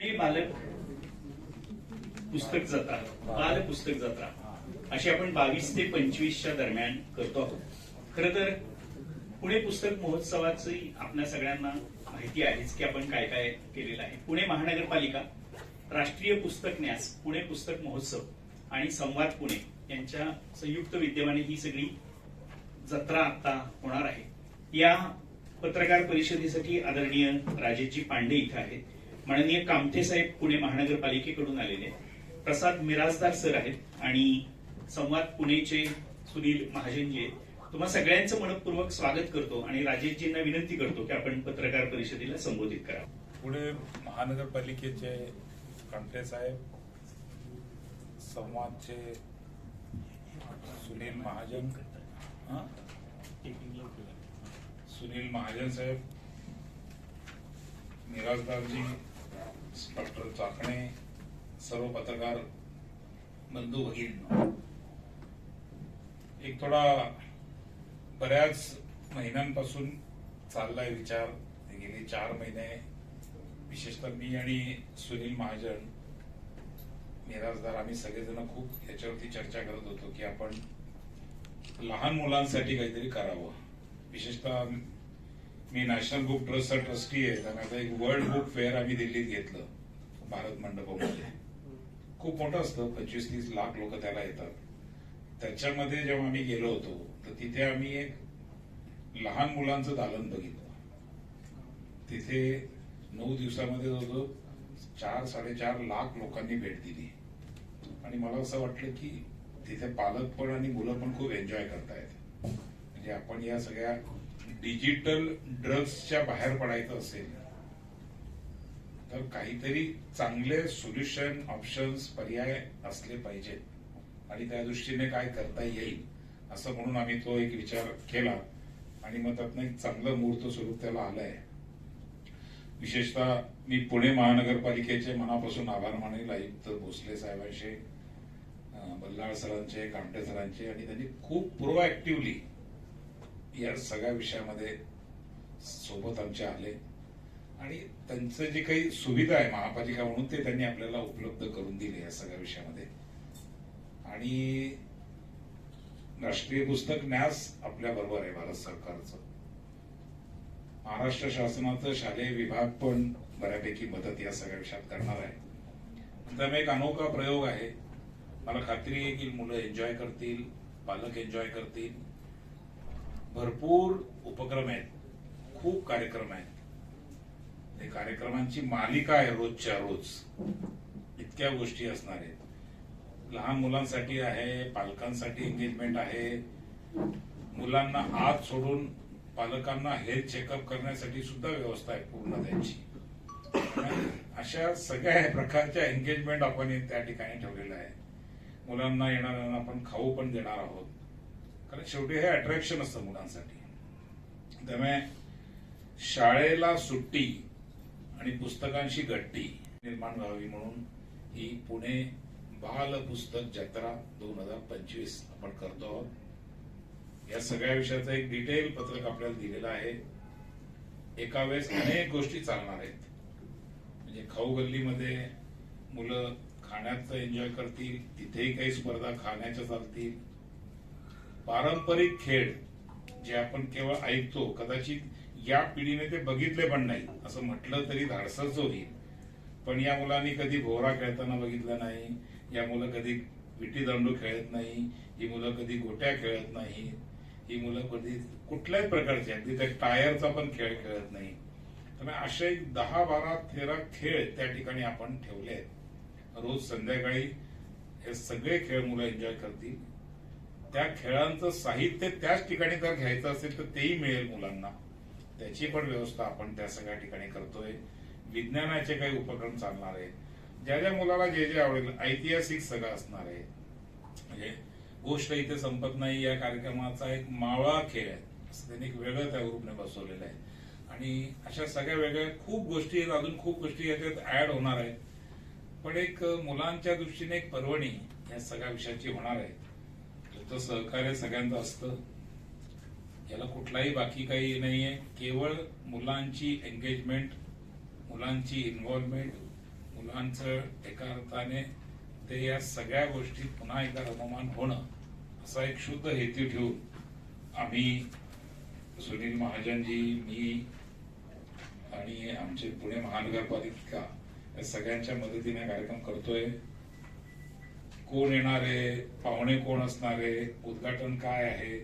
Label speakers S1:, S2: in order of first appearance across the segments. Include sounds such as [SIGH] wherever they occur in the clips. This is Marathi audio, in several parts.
S1: बालक पुस्तक जत्रा बाल पुस्तक जत्रा अशी आपण बावीस ते पंचवीसच्या दरम्यान करतो आहोत. खर तर पुणे पुस्तक महोत्सवाची आपल्या सगळ्यांना माहिती आहेच की आपण काय काय केलेलं आहे. पुणे महानगरपालिका राष्ट्रीय पुस्तक न्यास पुणे पुस्तक महोत्सव आणि संवाद पुणे यांच्या संयुक्त विद्यमाने ही सगळी जत्रा आता होणार आहे. या पत्रकार परिषदेसाठी आदरणीय राजेशजी पांडे इथं आहेत. माननीय कामठे साहेब पुणे महानगरपालिकेकडून आलेले प्रसाद मिराजदार सर आहेत आणि संवाद पुणेचे सुनील महाजनजी आहेत. तुम्हा सगळ्यांचं मनपूर्वक स्वागत करतो आणि राजेशजींना विनंती करतो की आपण पत्रकार परिषदेला संबोधित करा.
S2: पुणे महानगरपालिकेचे कामठे साहेब संवादचे सुनील महाजन सुनील महाजन साहेब निराजदारजी डॉक्टर चाकणे सर्व पत्रकार बंधू भगिनी. एक थोडा बऱ्याच महिन्यांपासून चाललाय विचार. गेले चार महिने विशेषतः मी आणि सुनील महाजन मिराजदार आम्ही सगळेजण खूप याच्यावरती चर्चा करत होतो की आपण लहान मुलांसाठी काहीतरी करावं. विशेषतः मी नॅशनल बुक ट्रस्टचा ट्रस्टी आहे. आणि आता एक वर्ल्ड बुक फेअर आम्ही दिल्लीत घेतलं भारत मंडपामध्ये. खूप मोठं असतं पंचवीस तीस लाख लोक त्याला येतात. त्याच्यामध्ये जेव्हा आम्ही गेलो होतो तर तिथे आम्ही एक लहान मुलांचं दालन बघितलं. तिथे नऊ दिवसामध्ये जवळजवळ चार साडेचार लाख लोकांनी भेट दिली. आणि मला असं वाटलं की तिथे पालक पण आणि मुलं पण खूप एन्जॉय करतायत. म्हणजे आपण या सगळ्या डिजिटल ड्रग्सच्या बाहेर पडायचं असेल तर काहीतरी चांगले सोल्युशन ऑप्शन्स पर्याय असले पाहिजेत. आणि त्या दृष्टीने काय करता येईल असं म्हणून आम्ही तो एक विचार केला. आणि मग त्यातनं एक चांगलं मूर्त स्वरूप त्याला आलंय. विशेषतः मी पुणे महानगरपालिकेचे मनापासून आभार मानेल आयुक्त भोसले साहेबांचे बल्लाळ सरांचे कामटे सरांचे आणि त्यांनी खूप प्रोएक्टिव्हली या सगळ्या विषयामध्ये सोबत आमचे आले. आणि त्यांचं जे काही सुविधा आहे महापालिका म्हणून ते त्यांनी आपल्याला उपलब्ध करून दिले या सगळ्या विषयामध्ये. आणि राष्ट्रीय पुस्तक न्यास आपल्या बरोबर आहे भारत सरकारचं. महाराष्ट्र शासनाचं शालेय विभाग पण बऱ्यापैकी मदत या सगळ्या विषयात करणार आहे. त्यामुळे एक अनोखा प्रयोग आहे. मला खात्री आहे की मुलं एन्जॉय करतील पालक एन्जॉय करतील. भरपूर उपक्रम आहेत. खूप कार्यक्रम आहेत. ते कार्यक्रमांची मालिका आहे रोजच्या रोज. इतक्या गोष्टी असणार आहेत. लहान मुलांसाठी आहे पालकांसाठी एंगेजमेंट आहे. मुलांना आत सोडून पालकांना हेल्थ चेकअप करण्यासाठी सुद्धा व्यवस्था आहे पूर्ण त्यांची. अशा सगळ्या प्रकारच्या एंगेजमेंट आपण त्या ठिकाणी ठेवलेल्या आहे मुलांना येणाऱ्यांना आपण खाऊ पण देणार आहोत. कारण शेवटी हे अट्रॅक्शन असतं मुलांसाठी. त्यामुळे शाळेला सुट्टी आणि पुस्तकांशी गट्टी निर्माण व्हावी म्हणून ही पुणे बाल पुस्तक जत्रा दोन हजार पंचवीस आपण करतो आहोत. या सगळ्या विषयाचं एक डिटेल पत्रक आपल्याला दिलेलं आहे. एका वेळेस अनेक गोष्टी चालणार आहेत. म्हणजे खाऊ गल्लीमध्ये मुलं खाण्याचं एन्जॉय करतील तिथेही काही स्पर्धा खाण्याच्या चालतील. पारंपरिक खेळ जे आपण केवळ ऐकतो कदाचित या पिढीने ते बघितले पण नाही असं म्हटलं तरी धाडसच होईल पण या मुलांनी कधी भोवरा खेळताना बघितला नाही या मुलं कधी विटी दांडू खेळत नाही ही मुलं कधी गोट्या खेळत नाही ही मुलं कधी कुठल्याही प्रकारचे अगदी त्या टायरचा पण खेळ खेळत नाही. त्यामुळे असे एक दहा बारा तेरा खेळ त्या ठिकाणी आपण ठेवले आहेत रोज संध्याकाळी हे सगळे खेळ मुलं एन्जॉय करतील. त्या खेळांचं साहित्य त्याच ठिकाणी जर घ्यायचं असेल तर तेही मिळेल मुलांना. त्याची पण व्यवस्था आपण त्या सगळ्या ठिकाणी करतोय. विज्ञानाचे काही उपक्रम चालणार आहेत. ज्या ज्या मुलाला जे जे आवडेल ऐतिहासिक सगळं असणार आहे. म्हणजे गोष्ट इथे संपत नाही या कार्यक्रमाचा एक मावळा खेळ आहे. असं त्यांनी एक वेगळं त्या ग्रुपने बसवलेलं आहे. आणि अशा सगळ्या वेगळ्या खूप गोष्टी आहेत. अजून खूप गोष्टी याच्यात ऍड होणार आहेत. पण एक मुलांच्या दृष्टीने एक पर्वणी या सगळ्या विषयाची होणार आहे. तर सहकार्य सगळ्यांचं असतं. याला कुठलाही बाकी काही नाहीये. केवळ मुलांची एंगेजमेंट मुलांची इन्व्हॉल्वमेंट मुलांचं एका अर्थाने ते या सगळ्या गोष्टी पुन्हा एकदा रममान होणं असा एक शुद्ध हेतू ठेवून आम्ही सुनील महाजनजी मी आणि आमचे पुणे महानगरपालिका या सगळ्यांच्या मदतीने कार्यक्रम करतोय. कोण येणार आहे पाहुणे कोण असणार आहे उद्घाटन काय आहे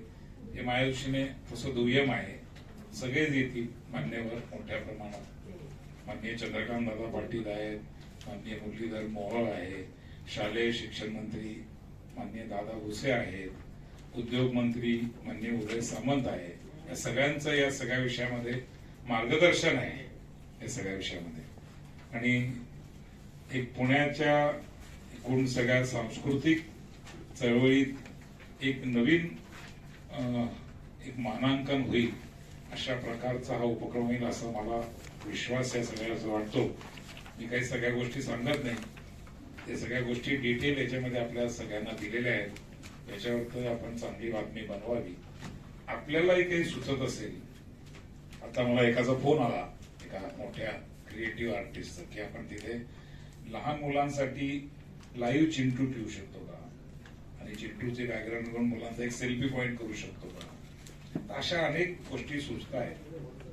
S2: हे माझ्या दृष्टीने तसं दुय्यम आहे. सगळेच येतील मान्यवर मोठ्या प्रमाणात. माननीय चंद्रकांत दादा पाटील आहेत माननीय मुरलीधर मोहोळ आहे शालेय शिक्षण मंत्री माननीय दादा भुसे आहेत उद्योग मंत्री माननीय उदय सामंत आहे. या सगळ्यांचं या सगळ्या विषयामध्ये मार्गदर्शन आहे या सगळ्या विषयामध्ये. आणि एक पुण्याच्या गुण सगळ्या सांस्कृतिक चळवळीत एक नवीन एक मानांकन होईल अशा प्रकारचा हा उपक्रम होईल असा मला विश्वास या सगळ्याचा वाटतो. मी काही सगळ्या गोष्टी सांगत नाही. ते सगळ्या गोष्टी डिटेल याच्यामध्ये आपल्या सगळ्यांना दिलेल्या आहेत. याच्यावर आपण चांगली बातमी बनवावी. आपल्यालाही काही सुचत असेल. आता मला एकाचा फोन आला एका मोठ्या क्रिएटिव्ह आर्टिस्टचा की आपण तिथे लहान मुलांसाठी लाईव्ह चिंटू ठेवू शकतो का? आणि चिंटूचे बॅकग्राऊंड करून मुलांचा एक सेल्फी पॉईंट करू शकतो का? अशा अनेक गोष्टी सुचत आहेत.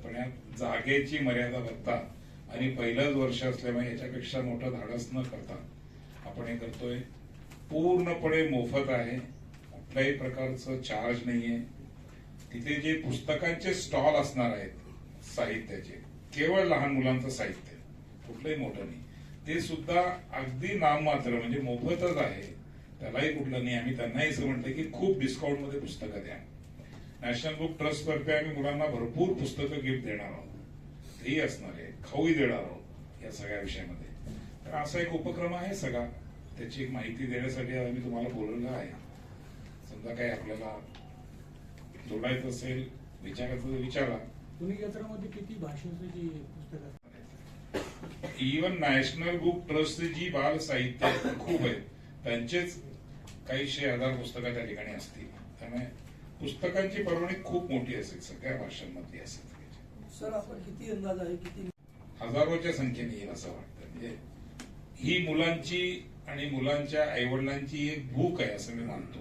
S2: पण या जागेची मर्यादा बघता आणि पहिलंच वर्ष असल्यामुळे याच्यापेक्षा मोठं धाडस न करता आपण हे करतोय. पूर्णपणे मोफत आहे. कुठल्याही प्रकारचं चार्ज नाहीये. तिथे जे पुस्तकांचे स्टॉल असणार आहेत साहित्याचे केवळ लहान मुलांचं साहित्य कुठलंही मोठं नाही. ते सुद्धा अगदी नाममात्र म्हणजे मोफतच आहे. त्यालाही कुठलं नाही आम्ही त्यांनाही असं म्हणतो की खूप डिस्काउंटमध्ये पुस्तकं द्या. नॅशनल बुक ट्रस्ट तर्फे आम्ही मुलांना भरपूर पुस्तकं गिफ्ट देणार आहोत. तेही असणार आहे खाऊही देणार आहोत या सगळ्या विषयामध्ये. तर असा एक उपक्रम आहे सगळा. त्याची एक माहिती देण्यासाठी आम्ही तुम्हाला बोलवलं आहे. समजा काही आपल्याला जोडायचं असेल विचारायचं विचारा.
S3: पुणे जत्रामध्ये किती भाषेची पुस्तकं
S2: इवन नॅशनल बुक ट्रस्टचे जी बाल साहित्य खूप आहेत त्यांचेच काहीशे हजार पुस्तकं त्या ठिकाणी असतील. त्यामुळे पुस्तकांची परवणी खूप मोठी असेल सगळ्या भाषांमधली असेल.
S3: सर आपण किती अंदाज आहे किती
S2: हजारोच्या संख्येने येईल असं वाटतं. म्हणजे ही मुलांची आणि मुलांच्या आईवडिलांची एक भूक आहे असं मी मानतो.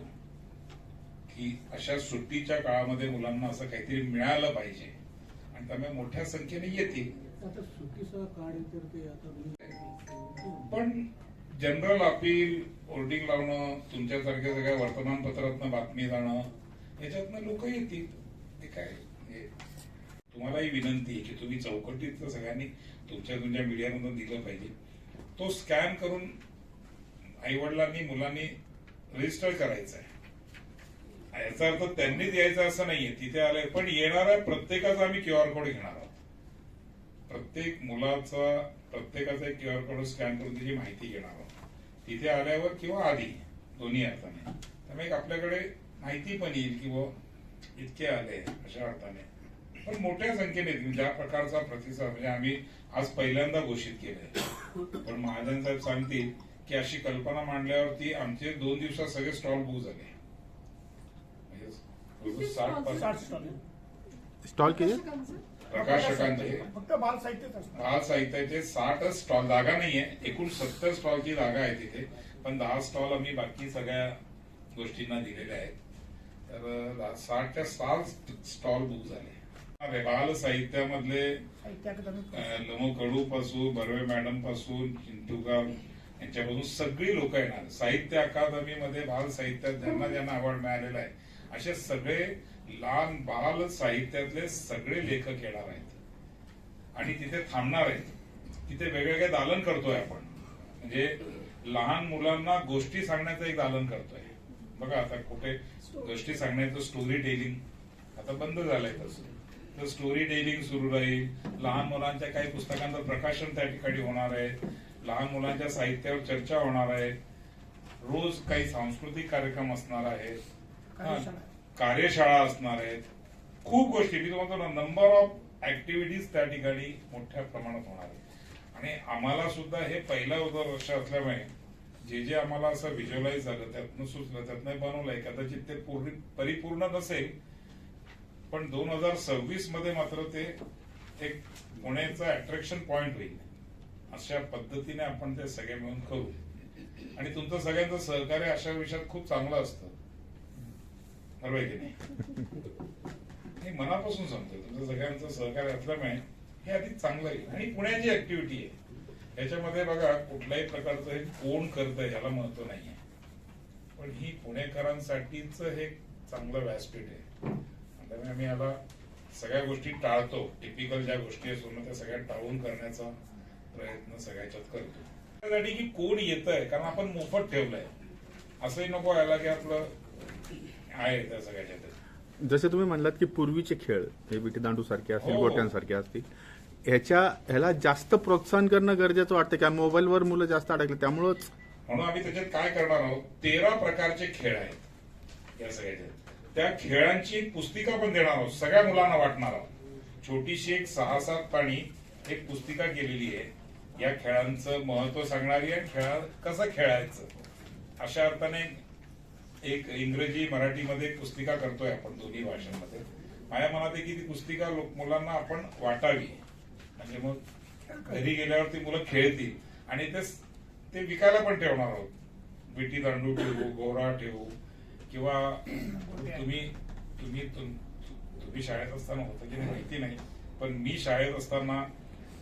S2: की अशा सुट्टीच्या काळामध्ये मुलांना असं काहीतरी मिळालं पाहिजे. आणि त्यामुळे मोठ्या संख्येने येतील.
S3: आता तर ते आता
S2: पण जनरल अपील होर्डिंग लावणं तुमच्यासारख्या सगळ्या वर्तमानपत्रातनं बातमी जाणं याच्यातनं लोक येतील. ते काय? तुम्हालाही विनंती आहे की तुम्ही चौकटीत तर सगळ्यांनी तुमच्या तुमच्या मीडियामधून दिलं पाहिजे. तो स्कॅन करून आईवडिलांनी मुलांनी रजिस्टर करायचा आहे याचा अर्थ त्यांनीच यायचं असं नाहीये. तिथे आलंय पण येणाऱ्या प्रत्येकाचा आम्ही क्यू आर कोड घेणार आहोत. प्रत्येक मुलाचा प्रत्येकाचा एक क्यू आर कोड स्कॅन करून त्याची माहिती घेणार आहोत. तिथे आल्यावर किंवा आधी दोन्ही अर्थाने. त्यामुळे एक आपल्याकडे माहिती पण येईल की बुवा इतके आले अशा अर्थाने. पण मोठ्या संख्येने येतील. ज्या प्रकारचा प्रतिसाद म्हणजे आम्ही आज पहिल्यांदा घोषित केलंय. पण महाजन साहेब सांगतील की अशी कल्पना मांडल्यावरती आमचे दोन दिवसात सगळे स्टॉल बुक झाले. म्हणजे साठ
S3: स्टॉल
S4: स्टॉल. किती
S2: प्रकाशकांचे
S3: फक्त बाल साहित्यच असणार
S2: बाल साहित्याचे साठच स्टॉल जागा नाहीये. एकूण सत्तर स्टॉलची जागा आहे तिथे. पण दहा स्टॉल आम्ही बाकी सगळ्या गोष्टींना दिलेले आहेत. तर साठच्या सात स्टॉल बुक झाले. बाल साहित्यामधले लमो कडू पासून बर्वे मॅडमपासून चिंटूगाव यांच्यापासून सगळी लोक येणार. साहित्य अकादमीमध्ये बाल साहित्यात ज्यांना ज्यांना अवॉर्ड मिळालेला आहे असे सगळे लहान बाल साहित्यातले सगळे लेखक येणार आहेत. आणि तिथे थांबणार आहेत. तिथे वेगवेगळे दालन करतोय आपण. म्हणजे लहान मुलांना गोष्टी सांगण्याचं एक दालन करतोय. बघा आता कुठे गोष्टी सांगण्याचं स्टोरी टेलिंग आता बंद झालंय तसं तर स्टोरी टेलिंग सुरू राहील. लहान मुलांच्या काही पुस्तकांचं प्रकाशन त्या ठिकाणी होणार आहे. लहान मुलांच्या साहित्यावर चर्चा होणार आहे. रोज काही सांस्कृतिक कार्यक्रम असणार आहेत.
S3: कार्यशाळा.
S2: असणार आहेत. खूप गोष्टी. मी तुम्हाला नंबर ऑफ ऍक्टिव्हिटीज त्या ठिकाणी मोठ्या प्रमाणात होणार आहे आणि आम्हाला सुद्धा हे पहिलं वर्ष असल्यामुळे जे जे आम्हाला असं व्हिज्युअलाइज झालं त्यातनं सुचलं त्यातनं बनवलंय कदाचित ते पूर्ण परिपूर्ण नसेल पण दोन हजार सव्वीसमध्ये मात्र ते एक पुण्याचा अट्रॅक्शन पॉइंट होईल. अशा पद्धतीने आपण ते सगळे मिळून करू. आणि तुमचं सगळ्यांचं सहकार्य अशा विषयात खूप चांगलं असतं. बरोबर आहे की नाही? मनापासून सांगतो तुमचं सगळ्यांचं सहकार्य असल्यामुळे हे अधिक चांगलं आहे. आणि पुण्याची ऍक्टिव्हिटी आहे. याच्यामध्ये बघा कुठल्याही प्रकारचं हे कोण करतंय ह्याला महत्त्व नाहीये. पण ही पुणेकरांसाठीच हे चांगलं व्यासपीठ आहे. त्यामुळे आम्ही याला सगळ्या गोष्टी टाळतो. टिपिकल ज्या गोष्टी असतो त्या सगळ्या टाळून करण्याचा प्रयत्न सगळ्याच्यात करतो. त्यासाठी की कोण येत आहे कारण आपण मोफत ठेवलंय. असंही नको यायला की आपलं आहे
S4: जसे तुम्ही म्हणलात की पूर्वीचे खेळ हे विटी दांडू सारखे असतील
S2: हो.
S4: गोट्यांसारखे असतील ह्याच्या ह्याला जास्त प्रोत्साहन करणं गरजेचं वाटतं का मोबाईलवर मुलं जास्त अडकले त्यामुळंच.
S2: म्हणून आम्ही त्याच्यात काय करणार आहोत तेरा प्रकारचे खेळ आहेत. या सगळ्याच्यात त्या खेळांची एक पुस्तिका पण देणार आहोत सगळ्या मुलांना वाटणार आहोत. छोटीशी एक सहा सात पाणी एक पुस्तिका केलेली आहे. या खेळांचं महत्त्व सांगणारी आणि खेळा कसं खेळायचं? अशा अर्थाने एक इंग्रजी मराठीमध्ये पुस्तिका करतोय आपण दोन्ही भाषांमध्ये. माझ्या मनात आहे की ती पुस्तिका लोक मुलांना आपण वाटावी. म्हणजे मग घरी गेल्यावर ती मुलं खेळतील. आणि ते ते विकायला पण ठेवणार आहोत. विटी दांडू ठेवू गोरा ठेवू किंवा तुम्ही तुम्ही तुम्ही शाळेत असताना होतं की माहिती नाही पण मी शाळेत असताना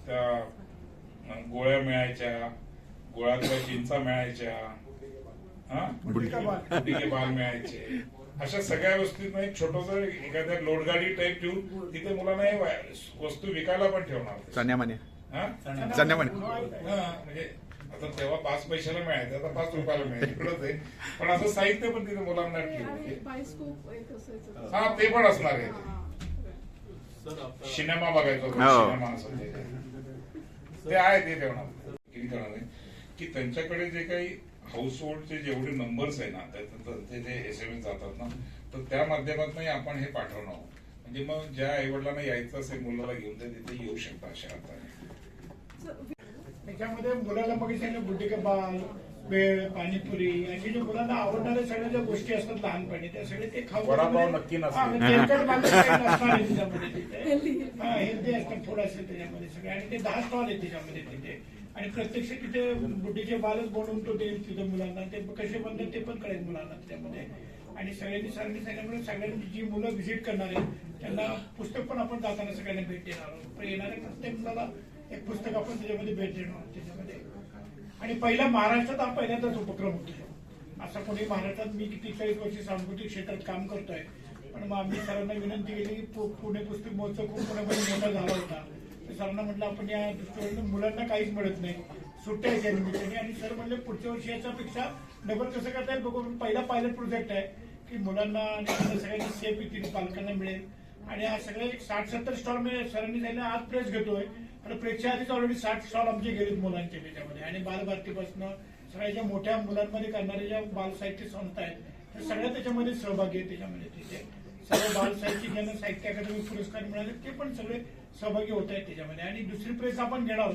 S2: त्या गोळ्या मिळायच्या गोळ्यातल्या चिंचा मिळायच्या हा?
S4: बुडकी
S2: बुडके बाल मिळायचे. अशा सगळ्या वस्तूंना एक छोटस एखाद्या लोडगाडी टाईप ठेवून तिथे मुलांना वस्तू विकायला पण ठेवणार हा? हा, म्हणजे आता तेव्हा पाच पैशाला मिळायचं आता पाच रुपयाला मिळायचं इकडंच आहे. पण असं साहित्य पण तिथे मुलांना
S5: आणि
S2: ठेवू
S5: बायोस्कोप एक असायचं.
S2: हा ते पण असणार आहे. सिनेमा बघायचो
S4: हो.
S2: सिनेमा असायचे. ते आहे ते ठेवणार की त्यांच्याकडे जे काही हाऊस होल्डचे जेवढे नंबर्स आहे ना त्या- त्यांचे जे एस एम एस जातात ना तर त्या माध्यमातून आपण हे पाठवणार आहोत म्हणजे मग ज्या आई वडिलांना यायचं असेल मुलाला घेऊन ते तिथे येऊ शकता अशा अर्थाने.
S3: त्याच्यामध्ये मुलाला बघितलं बुद्धिका बाल वेळ पाणीपुरी आणि जे मुलांना आवडणाऱ्या सगळ्या ज्या गोष्टी असतात लहानपणी त्या सगळे ते खाऊ
S2: वडापाव नक्की [LAUGHS]
S3: हेल्दी असतात थोडं असेल त्याच्यामध्ये सगळे. आणि ते दहा स्टॉल आहेत त्याच्यामध्ये तिथे. आणि प्रत्यक्ष तिथे बुद्धीचे बालच बनवून तो देईल तिथे मुलांना. ते कसे बनतात ते पण कळेल मुलांना त्यामध्ये. आणि सगळ्यांनी सरांनी सांगितल्यामुळे सगळ्यांनी जी मुलं व्हिजिट करणार आहेत त्यांना पुस्तक पण आपण जाताना सगळ्यांना भेट देणार आहोत. पण येणाऱ्या प्रत्येक मुलाला एक पुस्तक आपण त्याच्यामध्ये भेट देणार आहोत त्याच्यामध्ये. आणि पहिला महाराष्ट्रात हा पहिल्यांदाच उपक्रम होतो. असा कोणी महाराष्ट्रात मी किती चाळीस वर्ष सांस्कृतिक क्षेत्रात काम करतोय पण मग आम्ही सरांना विनंती केली पुणे पुस्तक महोत्सव खूप पुण्यामध्ये मोठा झाला होता. सरांना म्हटलं आपण या दृष्टीवरून मुलांना काहीच मिळत नाही. सुट्ट्या आहेत या निमित्ताने. आणि सर म्हणले पुढच्या वर्षी याच्यापेक्षा डबल कसं करता येईल बघू. पहिला पायलट प्रोजेक्ट आहे की मुलांना आणि सगळ्यांनी सेफ येतील पालकांना मिळेल. आणि हा सगळे एक साठ सत्तर स्टॉल मी सरांनी सांगितलं आज प्रेस घेतोय. आणि प्रेसच्या आधीच ऑलरेडी साठ स्टॉल आमचे गेलेत मुलांचे त्याच्यामध्ये. आणि बालभारतीपासून सगळ्या ज्या मोठ्या मुलांमध्ये करणाऱ्या ज्या बाल साहित्य संस्था आहेत त्या सगळ्या त्याच्यामध्ये सहभागी आहेत त्याच्यामध्ये तिथे सगळे बाल साहित्य ज्यांना साहित्य अकादमी पुरस्कार मिळाले ते पण सगळे सहभागी होत आहेत त्याच्यामध्ये. आणि दुसरी प्रेस आपण घेणार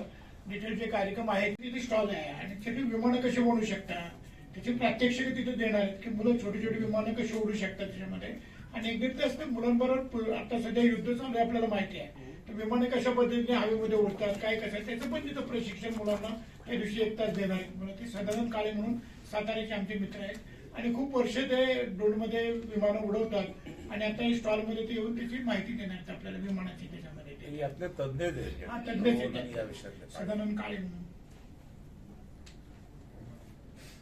S3: डिटेल जे कार्यक्रम आहेत तिथे स्टॉल आहे. आणि तिथे विमानं कशी बनवू शकतात? त्याची प्रात्यक्षिक तिथे देणार आहेत की मुलं छोटी छोटी विमानं कशी उडू शकतात त्याच्यामध्ये? आणि एक ते असतं मुलांबरोबर आता सध्या युद्ध चालू आहे आपल्याला माहिती आहे. तर विमानं कशा पद्धतीने हवेमध्ये उडतात काय कसं त्याचं पण तिथं प्रशिक्षण मुलांना त्या दिवशी एक तास देणार आहेत. मुलं ते सदानंद काळे म्हणून साताऱ्याचे आमचे मित्र आहेत. आणि खूप वर्ष ते ड्रोनमध्ये विमानं उडवतात. आणि आता स्टॉलमध्ये ते येऊन त्याची माहिती देणार आपल्याला विमानाची त्याच्यामध्ये. ते.
S6: यातले तज्ञ
S3: हा, तज्ञच सदानंद काळे म्हणून.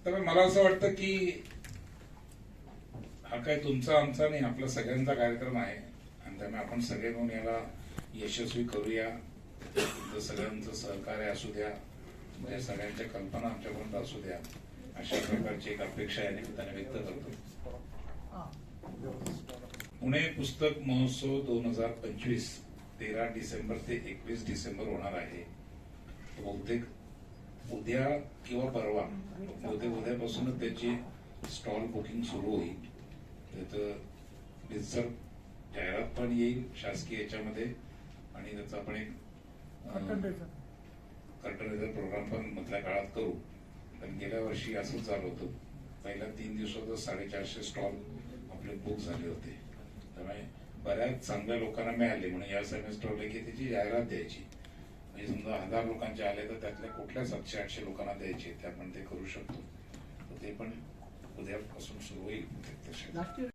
S2: तर मला असं वाटतं की हा काय तुमचा आमचा नाही आपला सगळ्यांचा कार्यक्रम आहे. आणि त्यामुळे आपण सगळे मिळून याला यशस्वी करूया. तुमचं सगळ्यांचं सहकार्य असू द्या. म्हणजे सगळ्यांच्या कल्पना आमच्यापर्यंत असू द्या. अशा प्रकारची एक अपेक्षा या निमित्ताने व्यक्त करतो पुणे पुस्तक महोत्सव दोन हजार पंचवीस तेरा डिसेंबर ते एकवीस डिसेंबर होणार आहे. बहुतेक उद्या किंवा परवा बहुतेक उद्यापासूनच त्याची स्टॉल बुकिंग सुरू होईल. त्याचं डिजिटल जाहिरात पण येईल शासकीय याच्यामध्ये आणि त्याचा आपण एक कर्टन प्रोग्राम पण मधल्या काळात करू. पण गेल्या वर्षी असंच झालं होतं. पहिल्या तीन दिवसातच साडेचारशे स्टॉल आपले बुक झाले होते. त्यामुळे बऱ्याच चांगल्या लोकांना मिळाले. म्हणून या सेमेस्टरला की त्याची जाहिरात द्यायची. म्हणजे समजा हजार लोकांचे आले तर त्यातल्या कुठल्या सातशे आठशे लोकांना द्यायचे ते आपण ते करू शकतो. ते पण उद्यापासून सुरू होईल. प्रत्यक्षात